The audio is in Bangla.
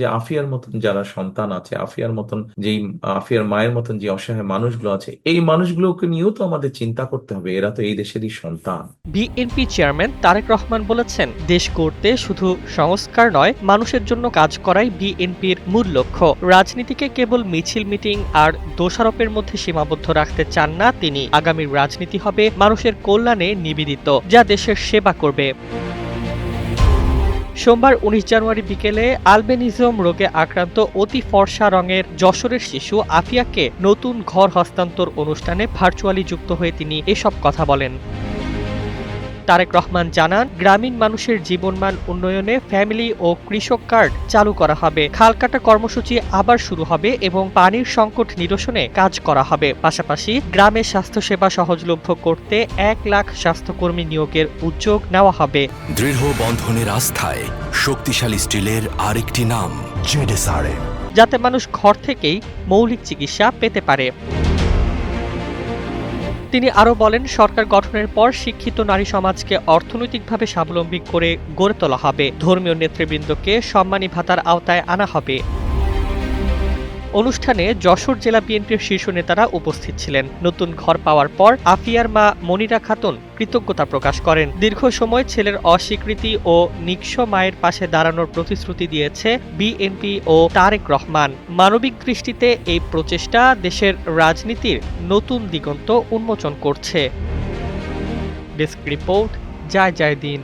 যে আফিয়ার মতন যারা সন্তান আছে, আফিয়ার মতন যেই, আফিয়ার মায়ের মতন যে অসহায় মানুষগুলো আছে, এই মানুষগুলোকে নিয়েও তো আমাদের চিন্তা করতে হবে। এরা তো এই দেশেরই সন্তান। বিএনপি চেয়ারম্যান তারেক রহমান বলেছেন, দেশ করতে শুধু সংস্কার নয়, মানুষের জন্য কাজ করাই বিএনপির মূল লক্ষ্য। রাজনীতিকে কেবল মিছিল, মিটিং আর দোষারোপের মধ্যে সীমাবদ্ধ রাখতে চান না তিনি। আগামীর রাজনীতি হবে মানুষের কল্যাণে নিবেদিত, যা দেশের সেবা করবে। সোমবার উনিশ জানুয়ারি বিকেলে আলবেনিজম রোগে আক্রান্ত অতি ফর্সা রঙের যশোরের শিশু আফিয়াকে নতুন ঘর হস্তান্তর অনুষ্ঠানে ভার্চুয়ালি যুক্ত হয়ে তিনি এসব কথা বলেন। তারেক রহমান জানান গ্রামীণ মানুষের জীবনমান উন্নয়নে ফ্যামিলি ও কৃষক কার্ড চালু করা হবে। খালকাটা কর্মসূচি আবার শুরু হবে এবং পানির সংকট নিরসনে কাজ করা হবে। পাশাপাশি গ্রামে স্বাস্থ্যসেবা সহজলভ্য করতে এক লাখ স্বাস্থ্যকর্মী নিয়োগের উদ্যোগ নেওয়া হবে। দৃঢ় বন্ধনের আস্থায় শক্তিশালী স্টিলের আরেকটি নাম জেডেসআরএম। যাতে মানুষ ঘর থেকেই মৌলিক চিকিৎসা পেতে পারে। তিনি আরও বলেন, সরকার গঠনের পর শিক্ষিত নারী সমাজকে অর্থনৈতিকভাবে স্বাবলম্বী করে গড়ে তোলা হবে। ধর্মীয় নেতৃবৃন্দকে সম্মানী ভাতার আওতায় আনা হবে। অনুষ্ঠানে যশোর জেলা বিএনপির শীর্ষ নেতারা উপস্থিত ছিলেন। নতুন ঘর পাওয়ার পর আফিয়ার মা মনিরা খাতুন কৃতজ্ঞতা প্রকাশ করেন। দীর্ঘ সময় ছেলের অস্বীকৃতি ও নিঃস্ব মায়ের পাশে দাঁড়ানোর প্রতিশ্রুতি দিয়েছে বিএনপি ও তারেক রহমান। মানবিক দৃষ্টিতে এই প্রচেষ্টা দেশের রাজনীতির নতুন দিগন্ত উন্মোচন করছে। ডেস্ক রিপোর্ট, জয় জয় দিন